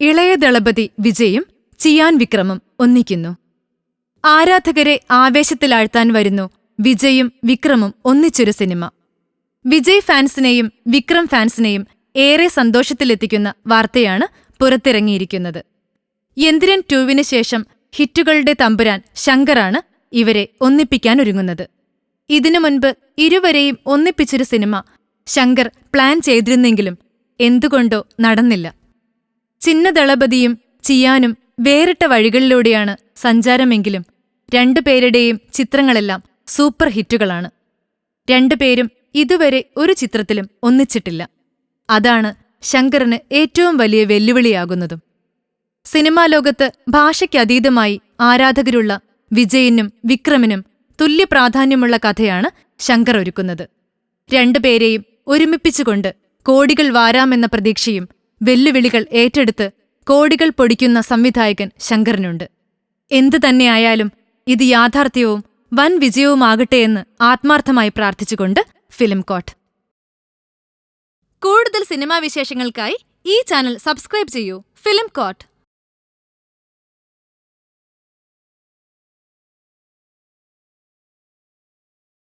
ഇളയ ദളപതി വിജയും ചിയാൻ വിക്രമും ഒന്നിക്കുന്നു. ആരാധകരെ ആവേശത്തിലാഴ്ത്താൻ വരുന്നു വിജയും വിക്രമും ഒന്നിച്ചൊരു സിനിമ. വിജയ് ഫാൻസിനെയും വിക്രം ഫാൻസിനെയും ഏറെ സന്തോഷത്തിലെത്തിക്കുന്ന വാർത്തയാണ് പുറത്തിറങ്ങിയിരിക്കുന്നത്. യന്ത്രൻ ടുവിന് ശേഷം ഹിറ്റുകളുടെ തമ്പുരാൻ ശങ്കറാണ് ഇവരെ ഒന്നിപ്പിക്കാനൊരുങ്ങുന്നത് ഇതിനു മുൻപ് ഇരുവരെയും ഒന്നിപ്പിച്ചൊരു സിനിമ ശങ്കർ പ്ലാൻ ചെയ്തിരുന്നെങ്കിലും എന്തുകൊണ്ടോ നടന്നില്ല. ചിന്നദളപതിയും ചിയാനും വേറിട്ട വഴികളിലൂടെയാണ് സഞ്ചാരമെങ്കിലും രണ്ടുപേരുടെയും ചിത്രങ്ങളെല്ലാം സൂപ്പർ ഹിറ്റുകളാണ്. രണ്ടുപേരും ഇതുവരെ ഒരു ചിത്രത്തിലും ഒന്നിച്ചിട്ടില്ല. അതാണ് ശങ്കറിന് ഏറ്റവും വലിയ വെല്ലുവിളിയാകുന്നതും. സിനിമാ ലോകത്ത് ഭാഷയ്ക്കതീതമായി ആരാധകരുള്ള വിജയനും വിക്രമിനും തുല്യ പ്രാധാന്യമുള്ള കഥയാണ് ശങ്കർ ഒരുക്കുന്നത്. രണ്ടുപേരെയും ഒരുമിപ്പിച്ചുകൊണ്ട് കോടികൾ വാരാമെന്ന പ്രതീക്ഷയും വെല്ലുവിളികൾ ഏറ്റെടുത്ത് കോടികൾ പൊടിക്കുന്ന സംവിധായകൻ ശങ്കറിനുണ്ട്. എന്തു തന്നെയായാലും ഇത് യാഥാർത്ഥ്യവും വൻ വിജയവുമാകട്ടെ എന്ന് ആത്മാർത്ഥമായി പ്രാർത്ഥിച്ചുകൊണ്ട് ഫിലിം കോട്ട്. കൂടുതൽ സിനിമാ വിശേഷങ്ങൾക്കായി ഈ ചാനൽ സബ്സ്ക്രൈബ് ചെയ്യൂ ഫിലിം കോട്ട്.